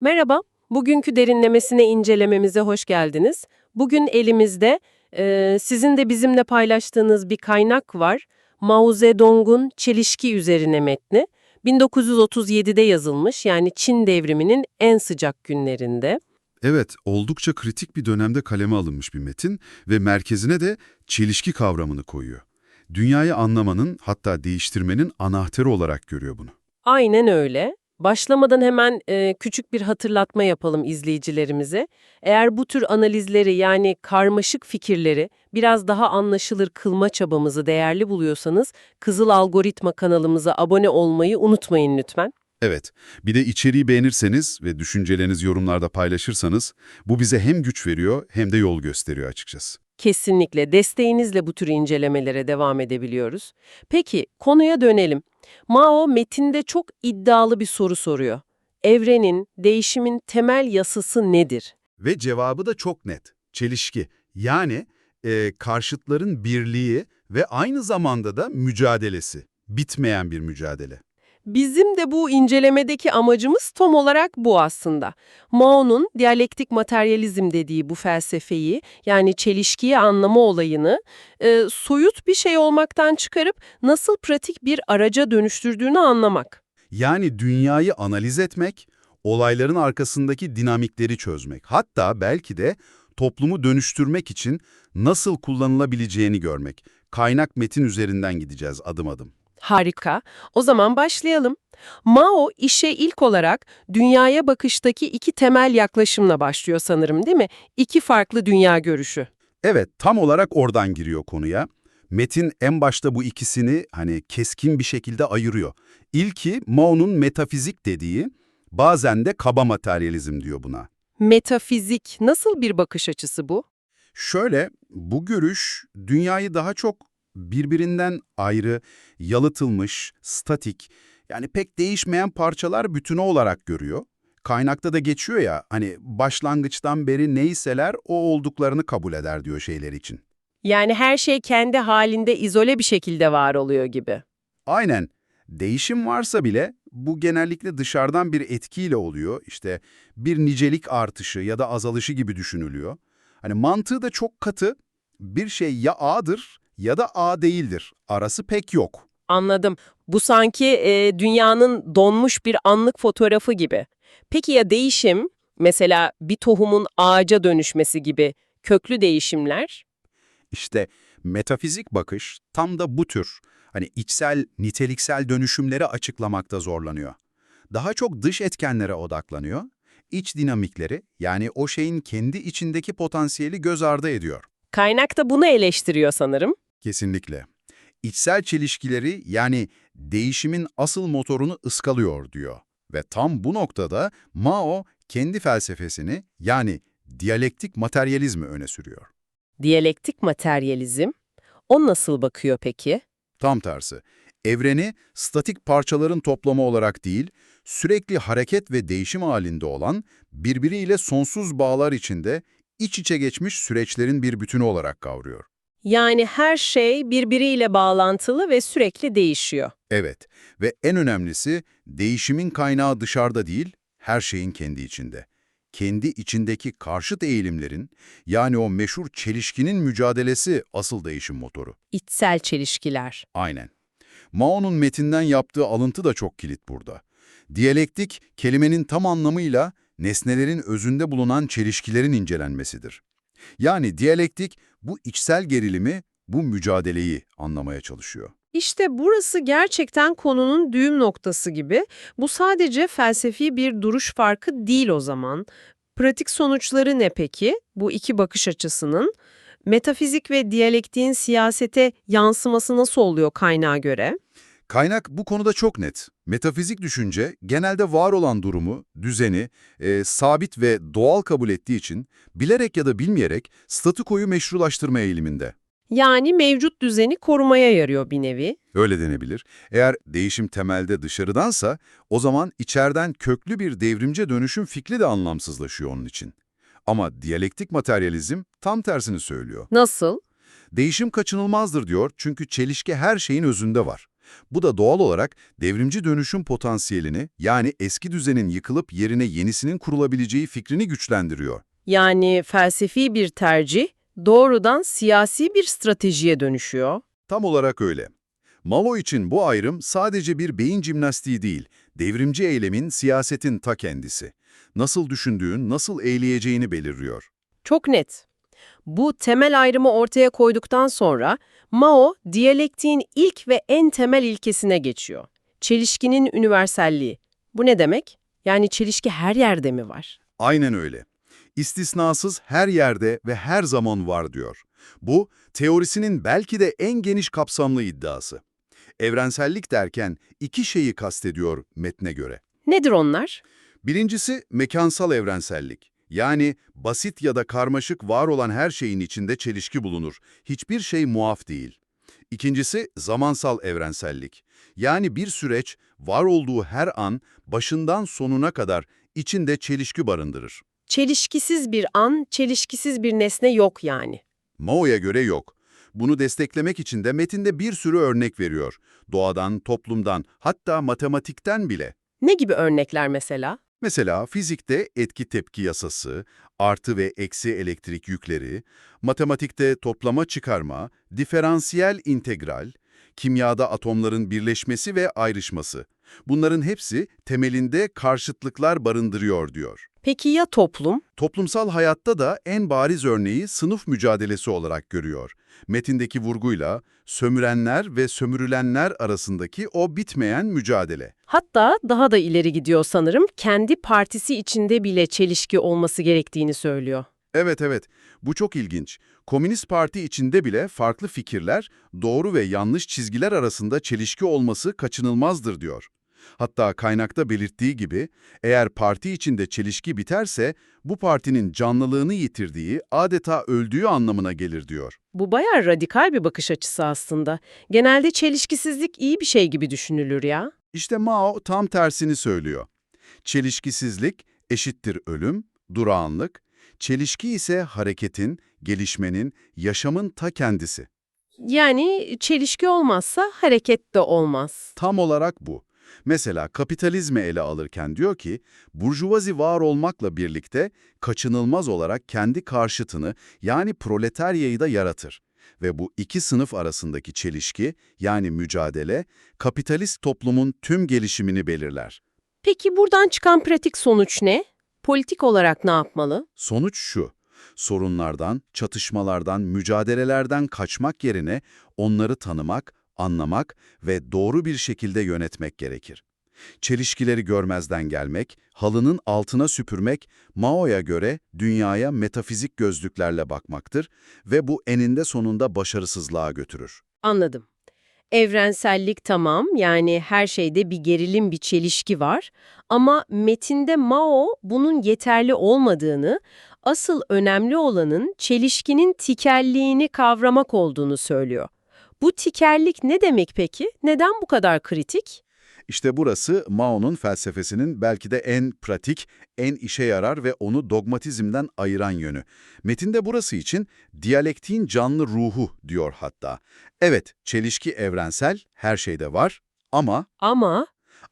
Merhaba, bugünkü derinlemesine incelememize hoş geldiniz. Bugün elimizde e, sizin de bizimle paylaştığınız bir kaynak var. Mao Zedong'un Çelişki Üzerine metni. 1937'de yazılmış yani Çin devriminin en sıcak günlerinde. Evet, oldukça kritik bir dönemde kaleme alınmış bir metin ve merkezine de çelişki kavramını koyuyor. Dünyayı anlamanın hatta değiştirmenin anahtarı olarak görüyor bunu. Aynen öyle. Başlamadan hemen e, küçük bir hatırlatma yapalım izleyicilerimize. Eğer bu tür analizleri yani karmaşık fikirleri biraz daha anlaşılır kılma çabamızı değerli buluyorsanız Kızıl Algoritma kanalımıza abone olmayı unutmayın lütfen. Evet, bir de içeriği beğenirseniz ve düşüncelerinizi yorumlarda paylaşırsanız bu bize hem güç veriyor hem de yol gösteriyor açıkçası. Kesinlikle desteğinizle bu tür incelemelere devam edebiliyoruz. Peki konuya dönelim. Mao metinde çok iddialı bir soru soruyor. Evrenin, değişimin temel yasası nedir? Ve cevabı da çok net, çelişki. Yani e, karşıtların birliği ve aynı zamanda da mücadelesi, bitmeyen bir mücadele. Bizim de bu incelemedeki amacımız tam olarak bu aslında. Mao'nun diyalektik materyalizm dediği bu felsefeyi yani çelişkiyi anlama olayını e, soyut bir şey olmaktan çıkarıp nasıl pratik bir araca dönüştürdüğünü anlamak. Yani dünyayı analiz etmek, olayların arkasındaki dinamikleri çözmek, hatta belki de toplumu dönüştürmek için nasıl kullanılabileceğini görmek. Kaynak metin üzerinden gideceğiz adım adım. Harika. O zaman başlayalım. Mao işe ilk olarak dünyaya bakıştaki iki temel yaklaşımla başlıyor sanırım değil mi? İki farklı dünya görüşü. Evet, tam olarak oradan giriyor konuya. Metin en başta bu ikisini hani keskin bir şekilde ayırıyor. İlki Mao'nun metafizik dediği, bazen de kaba materyalizm diyor buna. Metafizik nasıl bir bakış açısı bu? Şöyle, bu görüş dünyayı daha çok birbirinden ayrı, yalıtılmış, statik, yani pek değişmeyen parçalar bütünü olarak görüyor. Kaynakta da geçiyor ya, hani başlangıçtan beri neyseler o olduklarını kabul eder diyor şeyler için. Yani her şey kendi halinde izole bir şekilde var oluyor gibi. Aynen. Değişim varsa bile bu genellikle dışarıdan bir etkiyle oluyor. İşte bir nicelik artışı ya da azalışı gibi düşünülüyor. Hani mantığı da çok katı. Bir şey ya A'dır ya da A değildir. Arası pek yok. Anladım. Bu sanki e, dünyanın donmuş bir anlık fotoğrafı gibi. Peki ya değişim, mesela bir tohumun ağaca dönüşmesi gibi köklü değişimler? İşte metafizik bakış tam da bu tür hani içsel, niteliksel dönüşümleri açıklamakta zorlanıyor. Daha çok dış etkenlere odaklanıyor, iç dinamikleri yani o şeyin kendi içindeki potansiyeli göz ardı ediyor. Kaynak da bunu eleştiriyor sanırım. Kesinlikle. İçsel çelişkileri yani değişimin asıl motorunu ıskalıyor diyor. Ve tam bu noktada Mao kendi felsefesini yani diyalektik materyalizmi öne sürüyor. Diyalektik materyalizm. O nasıl bakıyor peki? Tam tersi. Evreni statik parçaların toplamı olarak değil, sürekli hareket ve değişim halinde olan, birbiriyle sonsuz bağlar içinde iç içe geçmiş süreçlerin bir bütünü olarak kavruyor. Yani her şey birbiriyle bağlantılı ve sürekli değişiyor. Evet ve en önemlisi değişimin kaynağı dışarıda değil, her şeyin kendi içinde. Kendi içindeki karşıt eğilimlerin, yani o meşhur çelişkinin mücadelesi asıl değişim motoru. İçsel çelişkiler. Aynen. Mao'nun metinden yaptığı alıntı da çok kilit burada. Diyalektik, kelimenin tam anlamıyla nesnelerin özünde bulunan çelişkilerin incelenmesidir. Yani diyalektik, bu içsel gerilimi, bu mücadeleyi anlamaya çalışıyor. İşte burası gerçekten konunun düğüm noktası gibi. Bu sadece felsefi bir duruş farkı değil o zaman. Pratik sonuçları ne peki bu iki bakış açısının? Metafizik ve diyalektiğin siyasete yansıması nasıl oluyor kaynağa göre? Kaynak bu konuda çok net. Metafizik düşünce genelde var olan durumu, düzeni, e, sabit ve doğal kabul ettiği için bilerek ya da bilmeyerek statükoyu meşrulaştırma eğiliminde. Yani mevcut düzeni korumaya yarıyor bir nevi. Öyle denebilir. Eğer değişim temelde dışarıdansa, o zaman içeriden köklü bir devrimce dönüşüm fikri de anlamsızlaşıyor onun için. Ama diyalektik materyalizm tam tersini söylüyor. Nasıl? Değişim kaçınılmazdır diyor çünkü çelişki her şeyin özünde var. Bu da doğal olarak devrimci dönüşüm potansiyelini yani eski düzenin yıkılıp yerine yenisinin kurulabileceği fikrini güçlendiriyor. Yani felsefi bir tercih doğrudan siyasi bir stratejiye dönüşüyor. Tam olarak öyle. Mao için bu ayrım sadece bir beyin jimnastiği değil, devrimci eylemin siyasetin ta kendisi. Nasıl düşündüğün, nasıl eyleyeceğini belirliyor. Çok net. Bu temel ayrımı ortaya koyduktan sonra Mao, diyalektiğin ilk ve en temel ilkesine geçiyor. Çelişkinin üniverselliği. Bu ne demek? Yani çelişki her yerde mi var? Aynen öyle. İstisnasız her yerde ve her zaman var diyor. Bu, teorisinin belki de en geniş kapsamlı iddiası. Evrensellik derken iki şeyi kastediyor metne göre. Nedir onlar? Birincisi mekansal evrensellik. Yani basit ya da karmaşık var olan her şeyin içinde çelişki bulunur. Hiçbir şey muaf değil. İkincisi zamansal evrensellik. Yani bir süreç var olduğu her an başından sonuna kadar içinde çelişki barındırır. Çelişkisiz bir an, çelişkisiz bir nesne yok yani. Mao'ya göre yok. Bunu desteklemek için de metinde bir sürü örnek veriyor. Doğadan, toplumdan, hatta matematikten bile. Ne gibi örnekler mesela? Mesela fizikte etki-tepki yasası, artı ve eksi elektrik yükleri, matematikte toplama çıkarma, diferansiyel integral, kimyada atomların birleşmesi ve ayrışması. Bunların hepsi temelinde karşıtlıklar barındırıyor diyor. Peki ya toplum? Toplumsal hayatta da en bariz örneği sınıf mücadelesi olarak görüyor. Metindeki vurguyla sömürenler ve sömürülenler arasındaki o bitmeyen mücadele. Hatta daha da ileri gidiyor sanırım, kendi partisi içinde bile çelişki olması gerektiğini söylüyor. Evet evet, bu çok ilginç. Komünist Parti içinde bile farklı fikirler, doğru ve yanlış çizgiler arasında çelişki olması kaçınılmazdır diyor. Hatta kaynakta belirttiği gibi, eğer parti içinde çelişki biterse, bu partinin canlılığını yitirdiği, adeta öldüğü anlamına gelir diyor. Bu bayağı radikal bir bakış açısı aslında. Genelde çelişkisizlik iyi bir şey gibi düşünülür ya. İşte Mao tam tersini söylüyor. Çelişkisizlik eşittir ölüm, durağanlık, çelişki ise hareketin, gelişmenin, yaşamın ta kendisi. Yani çelişki olmazsa hareket de olmaz. Tam olarak bu. Mesela kapitalizmi ele alırken diyor ki, burjuvazi var olmakla birlikte kaçınılmaz olarak kendi karşıtını yani proletaryayı da yaratır. Ve bu iki sınıf arasındaki çelişki yani mücadele, kapitalist toplumun tüm gelişimini belirler. Peki buradan çıkan pratik sonuç ne? Politik olarak ne yapmalı? Sonuç şu, sorunlardan, çatışmalardan, mücadelelerden kaçmak yerine onları tanımak, anlamak ve doğru bir şekilde yönetmek gerekir. Çelişkileri görmezden gelmek, halının altına süpürmek, Mao'ya göre dünyaya metafizik gözlüklerle bakmaktır ve bu eninde sonunda başarısızlığa götürür. Anladım. Evrensellik tamam, yani her şeyde bir gerilim, bir çelişki var. Ama metinde Mao bunun yeterli olmadığını, asıl önemli olanın çelişkinin tikelliğini kavramak olduğunu söylüyor. Bu tikellik ne demek peki? Neden bu kadar kritik? İşte burası Mao'nun felsefesinin belki de en pratik, en işe yarar ve onu dogmatizmden ayıran yönü. Metinde burası için diyalektiğin canlı ruhu diyor hatta. Evet, çelişki evrensel, her şeyde var ama Ama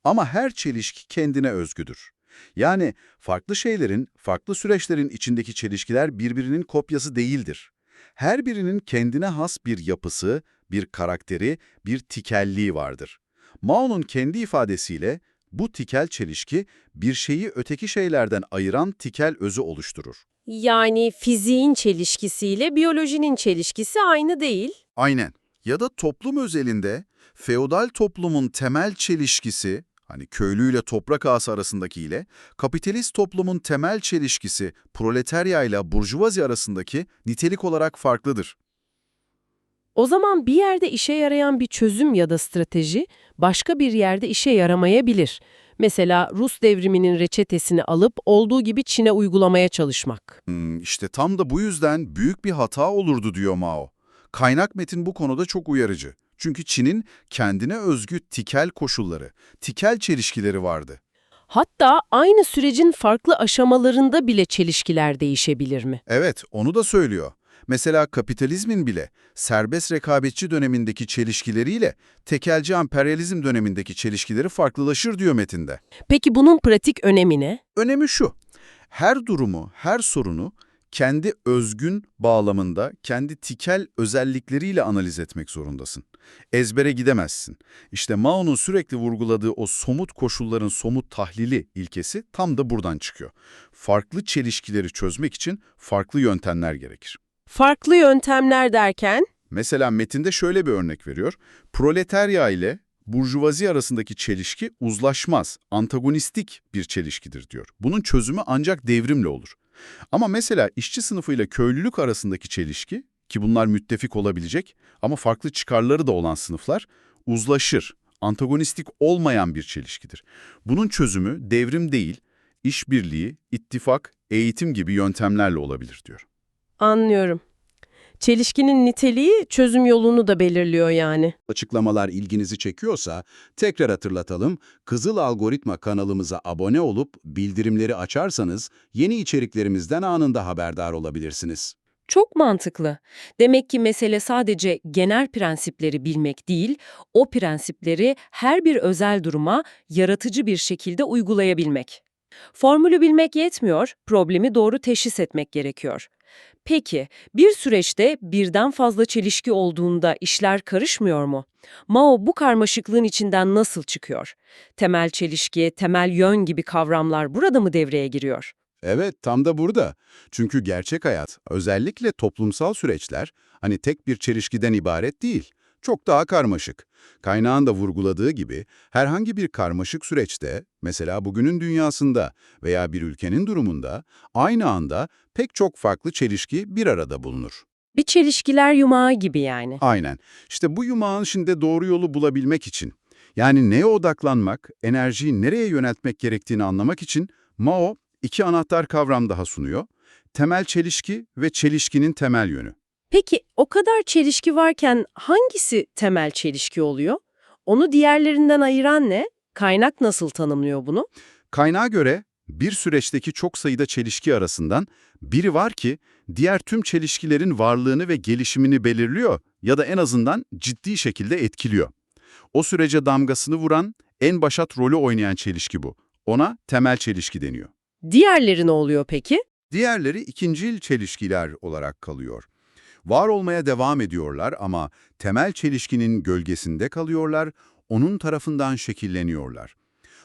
ama her çelişki kendine özgüdür. Yani farklı şeylerin, farklı süreçlerin içindeki çelişkiler birbirinin kopyası değildir. Her birinin kendine has bir yapısı, bir karakteri, bir tikelliği vardır. Mao'nun kendi ifadesiyle bu tikel çelişki bir şeyi öteki şeylerden ayıran tikel özü oluşturur. yani fiziğin çelişkisiyle biyolojinin çelişkisi aynı değil. Aynen. Ya da toplum özelinde feodal toplumun temel çelişkisi, hani köylüyle toprak ağası arasındakiyle, kapitalist toplumun temel çelişkisi proletarya ile burjuvazi arasındaki nitelik olarak farklıdır. O zaman bir yerde işe yarayan bir çözüm ya da strateji başka bir yerde işe yaramayabilir. Mesela Rus devriminin reçetesini alıp olduğu gibi Çin'e uygulamaya çalışmak. Hmm, işte tam da bu yüzden büyük bir hata olurdu diyor Mao. Kaynak metin bu konuda çok uyarıcı. Çünkü Çin'in kendine özgü tikel koşulları, tikel çelişkileri vardı. Hatta aynı sürecin farklı aşamalarında bile çelişkiler değişebilir mi? Evet, onu da söylüyor. Mesela kapitalizmin bile serbest rekabetçi dönemindeki çelişkileriyle tekelci emperyalizm dönemindeki çelişkileri farklılaşır diyor metinde. Peki bunun pratik önemi ne? Önemi şu, her durumu, her sorunu kendi özgün bağlamında, kendi tikel özellikleriyle analiz etmek zorundasın. Ezbere gidemezsin. İşte Mao'nun sürekli vurguladığı o somut koşulların somut tahlili ilkesi tam da buradan çıkıyor. Farklı çelişkileri çözmek için farklı yöntemler gerekir. Farklı yöntemler derken? Mesela metinde şöyle bir örnek veriyor. Proletarya ile burjuvazi arasındaki çelişki uzlaşmaz, antagonistik bir çelişkidir diyor. Bunun çözümü ancak devrimle olur. Ama mesela işçi sınıfıyla köylülük arasındaki çelişki, ki bunlar müttefik olabilecek ama farklı çıkarları da olan sınıflar, uzlaşır, antagonistik olmayan bir çelişkidir. Bunun çözümü devrim değil, işbirliği, ittifak, eğitim gibi yöntemlerle olabilir diyor. Anlıyorum. Çelişkinin niteliği çözüm yolunu da belirliyor yani. açıklamalar ilginizi çekiyorsa tekrar hatırlatalım. Kızıl Algoritma kanalımıza abone olup bildirimleri açarsanız yeni içeriklerimizden anında haberdar olabilirsiniz. Çok mantıklı. Demek ki mesele sadece genel prensipleri bilmek değil, o prensipleri her bir özel duruma yaratıcı bir şekilde uygulayabilmek. Formülü bilmek yetmiyor, problemi doğru teşhis etmek gerekiyor. Peki, bir süreçte birden fazla çelişki olduğunda işler karışmıyor mu? Mao bu karmaşıklığın içinden nasıl çıkıyor? Temel çelişki, temel yön gibi kavramlar burada mı devreye giriyor? Evet, tam da burada. Çünkü gerçek hayat, özellikle toplumsal süreçler, hani tek bir çelişkiden ibaret değil. Çok daha karmaşık. Kaynağın da vurguladığı gibi herhangi bir karmaşık süreçte, mesela bugünün dünyasında veya bir ülkenin durumunda, aynı anda pek çok farklı çelişki bir arada bulunur. Bir çelişkiler yumağı gibi yani. Aynen. İşte bu yumağın içinde doğru yolu bulabilmek için, yani neye odaklanmak, enerjiyi nereye yöneltmek gerektiğini anlamak için Mao iki anahtar kavram daha sunuyor. Temel çelişki ve çelişkinin temel yönü. Peki o kadar çelişki varken hangisi temel çelişki oluyor? Onu diğerlerinden ayıran ne? Kaynak nasıl tanımlıyor bunu? Kaynağa göre bir süreçteki çok sayıda çelişki arasından biri var ki diğer tüm çelişkilerin varlığını ve gelişimini belirliyor ya da en azından ciddi şekilde etkiliyor. O sürece damgasını vuran, en başat rolü oynayan çelişki bu. Ona temel çelişki deniyor. Diğerleri ne oluyor peki? Diğerleri ikincil çelişkiler olarak kalıyor. Var olmaya devam ediyorlar ama temel çelişkinin gölgesinde kalıyorlar, onun tarafından şekilleniyorlar.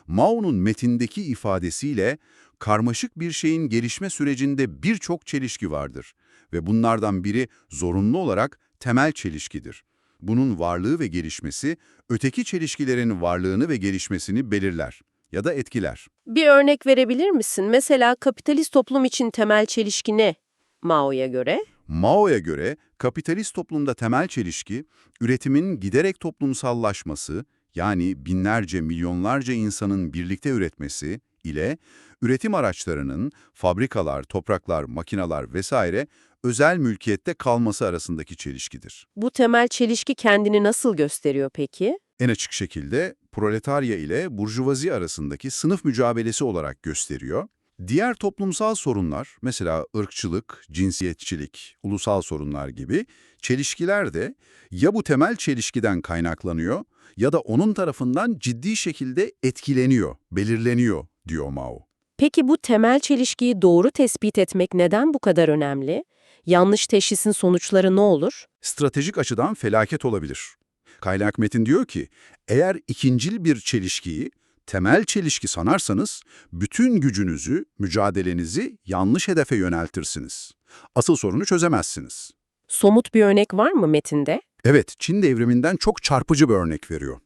Mao'nun metindeki ifadesiyle karmaşık bir şeyin gelişme sürecinde birçok çelişki vardır ve bunlardan biri zorunlu olarak temel çelişkidir. Bunun varlığı ve gelişmesi öteki çelişkilerin varlığını ve gelişmesini belirler ya da etkiler. Bir örnek verebilir misin? Mesela kapitalist toplum için temel çelişki ne? Mao'ya göre. Mao'ya göre kapitalist toplumda temel çelişki, üretimin giderek toplumsallaşması, yani binlerce, milyonlarca insanın birlikte üretmesi ile üretim araçlarının fabrikalar, topraklar, makineler vesaire özel mülkiyette kalması arasındaki çelişkidir. Bu temel çelişki kendini nasıl gösteriyor peki? En açık şekilde proletarya ile burjuvazi arasındaki sınıf mücadelesi olarak gösteriyor. Diğer toplumsal sorunlar, mesela ırkçılık, cinsiyetçilik, ulusal sorunlar gibi çelişkiler de ya bu temel çelişkiden kaynaklanıyor ya da onun tarafından ciddi şekilde etkileniyor, belirleniyor diyor Mao. Peki bu temel çelişkiyi doğru tespit etmek neden bu kadar önemli? Yanlış teşhisin sonuçları ne olur? Stratejik açıdan felaket olabilir. Kaynak metin diyor ki, eğer ikincil bir çelişkiyi temel çelişki sanarsanız, bütün gücünüzü, mücadelenizi yanlış hedefe yöneltirsiniz. Asıl sorunu çözemezsiniz. Somut bir örnek var mı metinde? Evet, Çin devriminden çok çarpıcı bir örnek veriyor.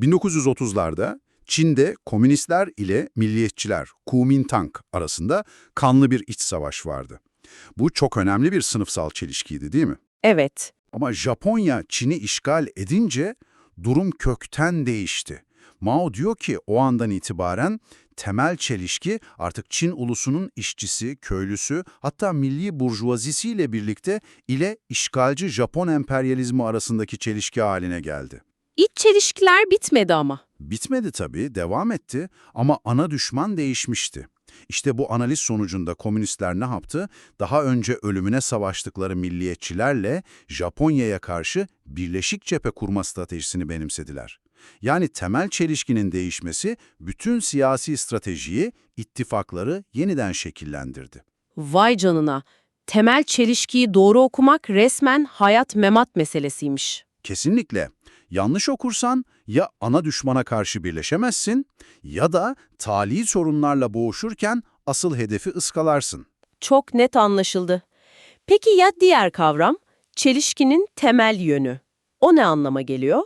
1930'larda Çin'de komünistler ile milliyetçiler, Kuomintang arasında kanlı bir iç savaş vardı. Bu çok önemli bir sınıfsal çelişkiydi değil mi? Evet. Ama Japonya Çin'i işgal edince durum kökten değişti. Mao diyor ki o andan itibaren temel çelişki artık Çin ulusunun işçisi, köylüsü hatta milli burjuvazisiyle birlikte ile işgalci Japon emperyalizmi arasındaki çelişki haline geldi. İç çelişkiler bitmedi ama. Bitmedi tabii, devam etti ama ana düşman değişmişti. İşte bu analiz sonucunda komünistler ne yaptı? Daha önce ölümüne savaştıkları milliyetçilerle Japonya'ya karşı birleşik cephe kurma stratejisini benimsediler. Yani temel çelişkinin değişmesi bütün siyasi stratejiyi, ittifakları yeniden şekillendirdi. Vay canına. Temel çelişkiyi doğru okumak resmen hayat memat meselesiymiş. Kesinlikle. Yanlış okursan ya ana düşmana karşı birleşemezsin ya da tali sorunlarla boğuşurken asıl hedefi ıskalarsın. Çok net anlaşıldı. Peki ya diğer kavram? Çelişkinin temel yönü. O ne anlama geliyor?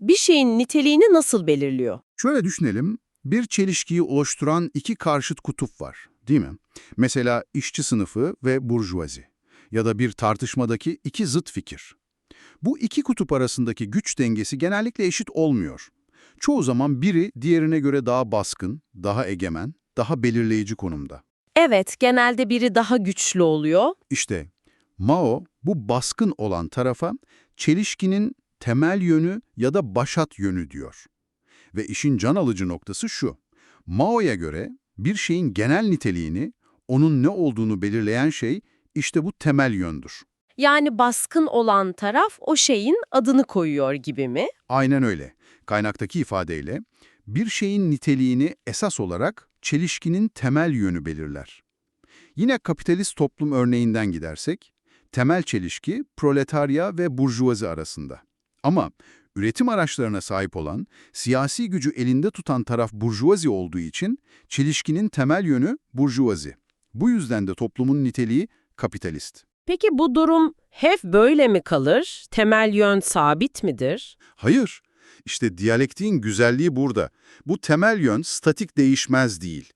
Bir şeyin niteliğini nasıl belirliyor? Şöyle düşünelim, bir çelişkiyi oluşturan iki karşıt kutup var, değil mi? Mesela işçi sınıfı ve burjuvazi ya da bir tartışmadaki iki zıt fikir. Bu iki kutup arasındaki güç dengesi genellikle eşit olmuyor. Çoğu zaman biri diğerine göre daha baskın, daha egemen, daha belirleyici konumda. Evet, genelde biri daha güçlü oluyor. İşte Mao bu baskın olan tarafa çelişkinin temel yönü ya da başat yönü diyor. Ve işin can alıcı noktası şu. Mao'ya göre bir şeyin genel niteliğini, onun ne olduğunu belirleyen şey işte bu temel yöndür. Yani baskın olan taraf o şeyin adını koyuyor gibi mi? Aynen öyle. Kaynaktaki ifadeyle bir şeyin niteliğini esas olarak çelişkinin temel yönü belirler. Yine kapitalist toplum örneğinden gidersek, temel çelişki proletarya ve burjuvazi arasında. Ama üretim araçlarına sahip olan, siyasi gücü elinde tutan taraf burjuvazi olduğu için çelişkinin temel yönü burjuvazi. Bu yüzden de toplumun niteliği kapitalist. Peki bu durum hep böyle mi kalır? Temel yön sabit midir? Hayır. İşte diyalektiğin güzelliği burada. Bu temel yön statik değişmez değil.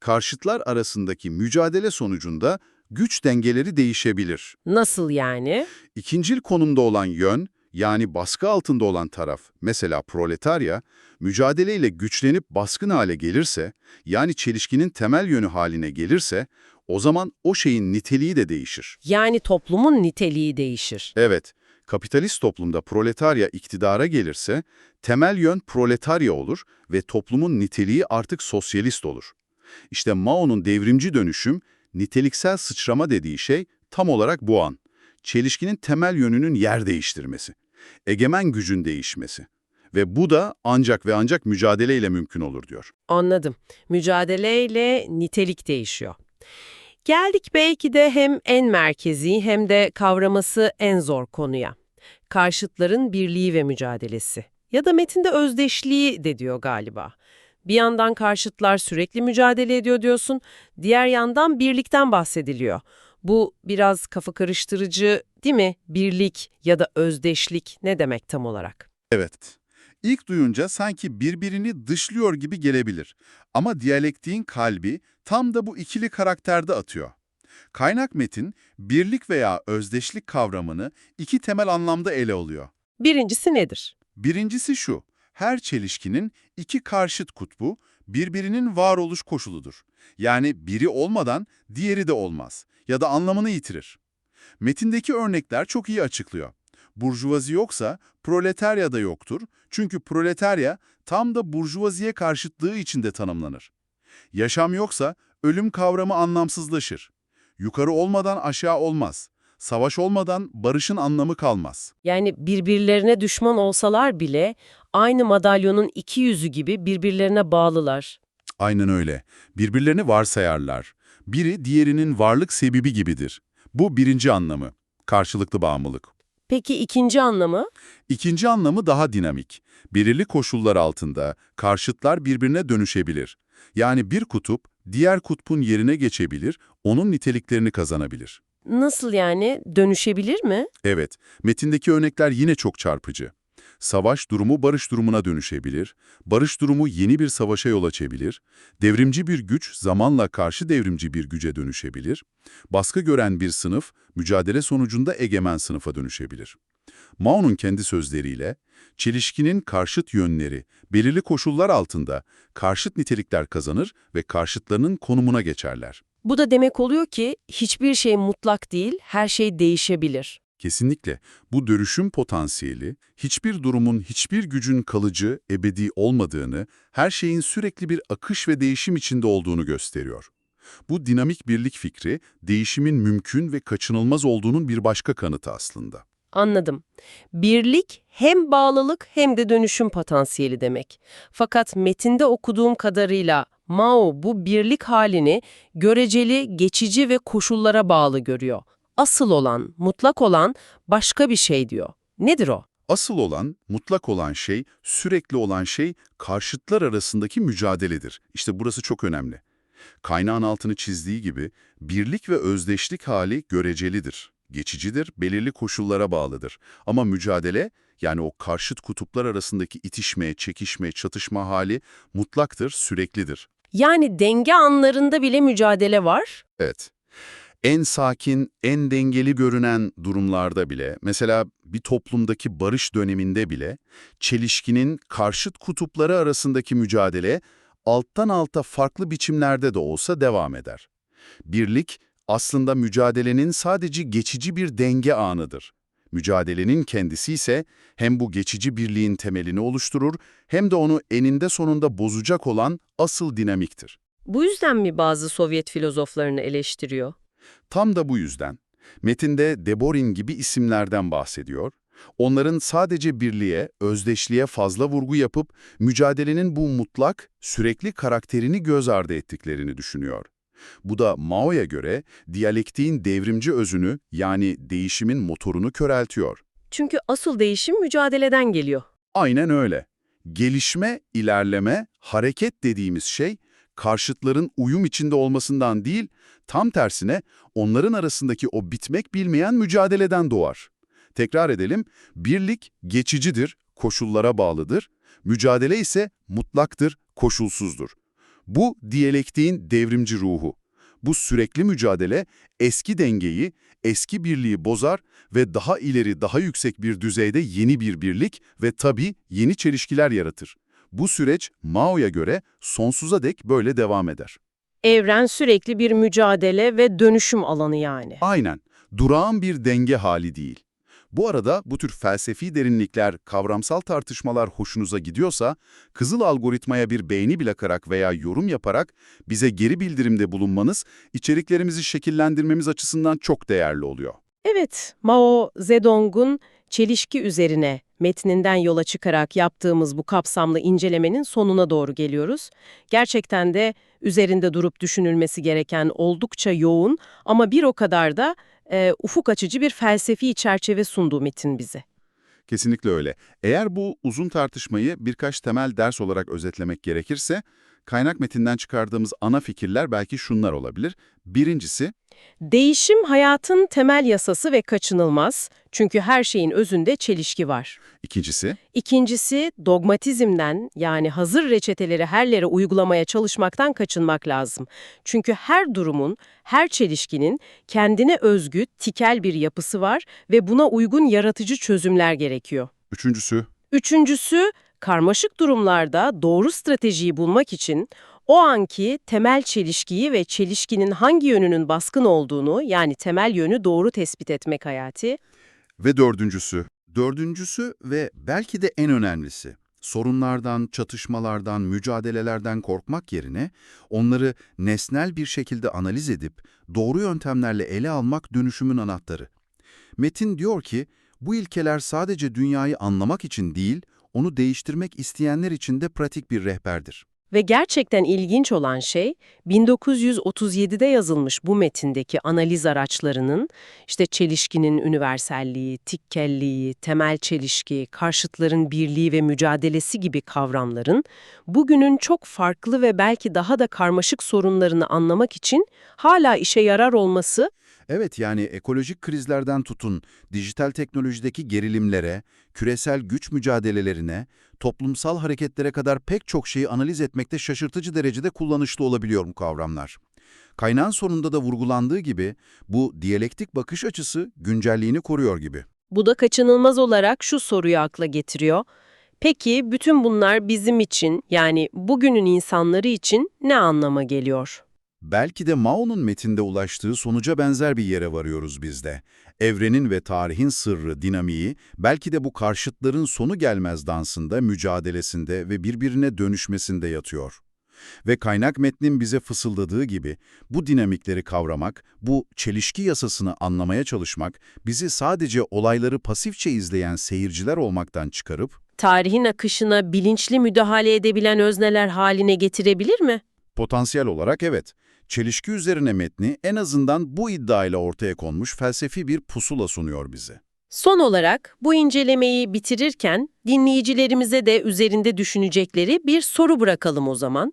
Karşıtlar arasındaki mücadele sonucunda güç dengeleri değişebilir. Nasıl yani? İkincil konumda olan yön, yani baskı altında olan taraf, mesela proletarya, mücadeleyle güçlenip baskın hale gelirse, yani çelişkinin temel yönü haline gelirse, o zaman o şeyin niteliği de değişir. Yani toplumun niteliği değişir. Evet, kapitalist toplumda proletarya iktidara gelirse, temel yön proletarya olur ve toplumun niteliği artık sosyalist olur. İşte Mao'nun devrimci dönüşüm, niteliksel sıçrama dediği şey tam olarak bu an. Çelişkinin temel yönünün yer değiştirmesi, egemen gücün değişmesi. Ve bu da ancak ve ancak mücadeleyle mümkün olur diyor. Anladım. Mücadeleyle nitelik değişiyor. Geldik belki de hem en merkezi hem de kavraması en zor konuya. Karşıtların birliği ve mücadelesi. Ya da metinde özdeşliği de diyor galiba. Bir yandan karşıtlar sürekli mücadele ediyor diyorsun, diğer yandan birlikten bahsediliyor. Bu biraz kafa karıştırıcı değil mi? Birlik ya da özdeşlik ne demek tam olarak? Evet. İlk duyunca sanki birbirini dışlıyor gibi gelebilir. Ama diyalektiğin kalbi tam da bu ikili karakterde atıyor. Kaynak metin, birlik veya özdeşlik kavramını iki temel anlamda ele alıyor. Birincisi nedir? Birincisi şu, her çelişkinin iki karşıt kutbu birbirinin varoluş koşuludur. Yani biri olmadan diğeri de olmaz ya da anlamını yitirir. Metindeki örnekler çok iyi açıklıyor. Burjuvazi yoksa proletarya da yoktur. Çünkü proletarya tam da burjuvaziye karşıtlığı içinde tanımlanır. Yaşam yoksa ölüm kavramı anlamsızlaşır. Yukarı olmadan aşağı olmaz. Savaş olmadan barışın anlamı kalmaz. Yani birbirlerine düşman olsalar bile aynı madalyonun iki yüzü gibi birbirlerine bağlılar. Aynen öyle. Birbirlerini varsayarlar. Biri diğerinin varlık sebebi gibidir. Bu birinci anlamı. Karşılıklı bağımlılık. Peki ikinci anlamı? İkinci anlamı daha dinamik. Belirli koşullar altında karşıtlar birbirine dönüşebilir. Yani bir kutup diğer kutbun yerine geçebilir, onun niteliklerini kazanabilir. Nasıl yani? Dönüşebilir mi? Evet, metindeki örnekler yine çok çarpıcı. Savaş durumu barış durumuna dönüşebilir, barış durumu yeni bir savaşa yol açabilir, devrimci bir güç zamanla karşı devrimci bir güce dönüşebilir, baskı gören bir sınıf mücadele sonucunda egemen sınıfa dönüşebilir. Mao'nun kendi sözleriyle, çelişkinin karşıt yönleri belirli koşullar altında karşıt nitelikler kazanır ve karşıtlarının konumuna geçerler. Bu da demek oluyor ki hiçbir şey mutlak değil, her şey değişebilir. Kesinlikle bu dönüşüm potansiyeli, hiçbir durumun, hiçbir gücün kalıcı, ebedi olmadığını, her şeyin sürekli bir akış ve değişim içinde olduğunu gösteriyor. Bu dinamik birlik fikri, değişimin mümkün ve kaçınılmaz olduğunun bir başka kanıtı aslında. Anladım. Birlik hem bağlılık hem de dönüşüm potansiyeli demek. Fakat metinde okuduğum kadarıyla Mao bu birlik halini göreceli, geçici ve koşullara bağlı görüyor. Asıl olan, mutlak olan başka bir şey diyor. Nedir o? Asıl olan, mutlak olan şey, sürekli olan şey karşıtlar arasındaki mücadeledir. İşte burası çok önemli. Kaynağın altını çizdiği gibi birlik ve özdeşlik hali görecelidir, geçicidir, belirli koşullara bağlıdır. Ama mücadele, yani o karşıt kutuplar arasındaki itişme, çekişme, çatışma hali mutlaktır, süreklidir. Yani denge anlarında bile mücadele var. Evet. En sakin, en dengeli görünen durumlarda bile, mesela bir toplumdaki barış döneminde bile, çelişkinin karşıt kutupları arasındaki mücadele alttan alta farklı biçimlerde de olsa devam eder. Birlik, aslında mücadelenin sadece geçici bir denge anıdır. Mücadelenin kendisi ise hem bu geçici birliğin temelini oluşturur hem de onu eninde sonunda bozacak olan asıl dinamiktir. Bu yüzden mi bazı Sovyet filozoflarını eleştiriyor? Tam da bu yüzden. Metinde Deborin gibi isimlerden bahsediyor. Onların sadece birliğe, özdeşliğe fazla vurgu yapıp mücadelenin bu mutlak, sürekli karakterini göz ardı ettiklerini düşünüyor. Bu da Mao'ya göre diyalektiğin devrimci özünü yani değişimin motorunu köreltiyor. Çünkü asıl değişim mücadeleden geliyor. Aynen öyle. Gelişme, ilerleme, hareket dediğimiz şey karşıtların uyum içinde olmasından değil, tam tersine onların arasındaki o bitmek bilmeyen mücadeleden doğar. Tekrar edelim, birlik geçicidir, koşullara bağlıdır, mücadele ise mutlaktır, koşulsuzdur. Bu diyalektiğin devrimci ruhu. Bu sürekli mücadele eski dengeyi, eski birliği bozar ve daha ileri, daha yüksek bir düzeyde yeni bir birlik ve tabii yeni çelişkiler yaratır. Bu süreç Mao'ya göre sonsuza dek böyle devam eder. Evren sürekli bir mücadele ve dönüşüm alanı yani. Aynen, durağan bir denge hali değil. Bu arada bu tür felsefi derinlikler, kavramsal tartışmalar hoşunuza gidiyorsa, Kızıl algoritmaya bir beğeni bırakarak veya yorum yaparak bize geri bildirimde bulunmanız, içeriklerimizi şekillendirmemiz açısından çok değerli oluyor. Evet, Mao Zedong'un çelişki üzerine metninden yola çıkarak yaptığımız bu kapsamlı incelemenin sonuna doğru geliyoruz. Gerçekten de üzerinde durup düşünülmesi gereken oldukça yoğun ama bir o kadar da e, ufuk açıcı bir felsefi çerçeve sunduğu metin bize. Kesinlikle öyle. Eğer bu uzun tartışmayı birkaç temel ders olarak özetlemek gerekirse, kaynak metinden çıkardığımız ana fikirler belki şunlar olabilir. Birincisi, Değişim hayatın temel yasası ve kaçınılmaz çünkü her şeyin özünde çelişki var. ikincisi, İkincisi, dogmatizmden yani hazır reçeteleri her yere uygulamaya çalışmaktan kaçınmak lazım. Çünkü her durumun, her çelişkinin kendine özgü, tikel bir yapısı var ve buna uygun yaratıcı çözümler gerekiyor. üçüncüsü, Üçüncüsü, karmaşık durumlarda doğru stratejiyi bulmak için o anki temel çelişkiyi ve çelişkinin hangi yönünün baskın olduğunu yani temel yönü doğru tespit etmek hayati. Ve dördüncüsü. Dördüncüsü ve belki de en önemlisi. Sorunlardan, çatışmalardan, mücadelelerden korkmak yerine onları nesnel bir şekilde analiz edip doğru yöntemlerle ele almak dönüşümün anahtarı. Metin diyor ki, bu ilkeler sadece dünyayı anlamak için değil, onu değiştirmek isteyenler için de pratik bir rehberdir. Ve gerçekten ilginç olan şey 1937'de yazılmış bu metindeki analiz araçlarının işte çelişkinin universelliği, tikkelliği, temel çelişki, karşıtların birliği ve mücadelesi gibi kavramların bugünün çok farklı ve belki daha da karmaşık sorunlarını anlamak için hala işe yarar olması Evet yani ekolojik krizlerden tutun, dijital teknolojideki gerilimlere, küresel güç mücadelelerine, toplumsal hareketlere kadar pek çok şeyi analiz etmekte şaşırtıcı derecede kullanışlı olabiliyor bu kavramlar. Kaynağın sonunda da vurgulandığı gibi bu diyalektik bakış açısı güncelliğini koruyor gibi. Bu da kaçınılmaz olarak şu soruyu akla getiriyor. Peki bütün bunlar bizim için yani bugünün insanları için ne anlama geliyor? Belki de Mao'nun metinde ulaştığı sonuca benzer bir yere varıyoruz biz de. Evrenin ve tarihin sırrı, dinamiği, belki de bu karşıtların sonu gelmez dansında, mücadelesinde ve birbirine dönüşmesinde yatıyor. Ve kaynak metnin bize fısıldadığı gibi bu dinamikleri kavramak, bu çelişki yasasını anlamaya çalışmak bizi sadece olayları pasifçe izleyen seyirciler olmaktan çıkarıp Tarihin akışına bilinçli müdahale edebilen özneler haline getirebilir mi? Potansiyel olarak evet. Çelişki üzerine metni en azından bu iddiayla ortaya konmuş felsefi bir pusula sunuyor bize. Son olarak bu incelemeyi bitirirken dinleyicilerimize de üzerinde düşünecekleri bir soru bırakalım o zaman.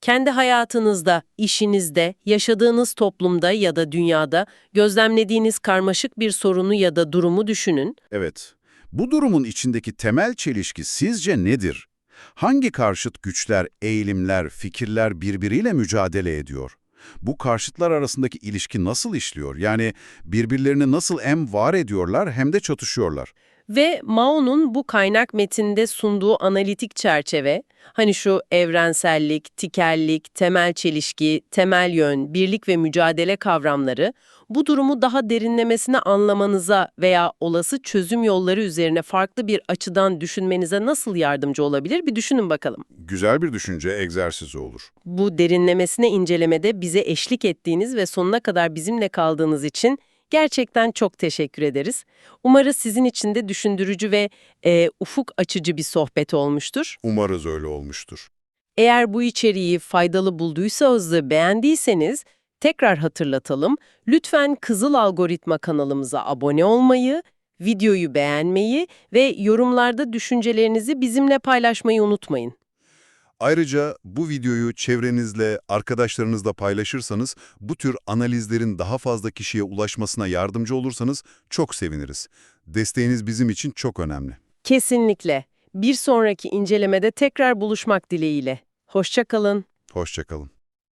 Kendi hayatınızda, işinizde, yaşadığınız toplumda ya da dünyada gözlemlediğiniz karmaşık bir sorunu ya da durumu düşünün. Evet, bu durumun içindeki temel çelişki sizce nedir? Hangi karşıt güçler, eğilimler, fikirler birbiriyle mücadele ediyor? Bu karşıtlar arasındaki ilişki nasıl işliyor? Yani birbirlerini nasıl hem var ediyorlar hem de çatışıyorlar? Ve Mao'nun bu kaynak metinde sunduğu analitik çerçeve, hani şu evrensellik, tikellik, temel çelişki, temel yön, birlik ve mücadele kavramları, bu durumu daha derinlemesine anlamanıza veya olası çözüm yolları üzerine farklı bir açıdan düşünmenize nasıl yardımcı olabilir bir düşünün bakalım. Güzel bir düşünce egzersizi olur. Bu derinlemesine incelemede bize eşlik ettiğiniz ve sonuna kadar bizimle kaldığınız için gerçekten çok teşekkür ederiz. Umarız sizin için de düşündürücü ve e, ufuk açıcı bir sohbet olmuştur. Umarız öyle olmuştur. Eğer bu içeriği faydalı bulduysanız ve beğendiyseniz tekrar hatırlatalım. Lütfen Kızıl Algoritma kanalımıza abone olmayı, videoyu beğenmeyi ve yorumlarda düşüncelerinizi bizimle paylaşmayı unutmayın. Ayrıca bu videoyu çevrenizle, arkadaşlarınızla paylaşırsanız, bu tür analizlerin daha fazla kişiye ulaşmasına yardımcı olursanız çok seviniriz. Desteğiniz bizim için çok önemli. Kesinlikle. Bir sonraki incelemede tekrar buluşmak dileğiyle. Hoşça kalın. Hoşçakalın.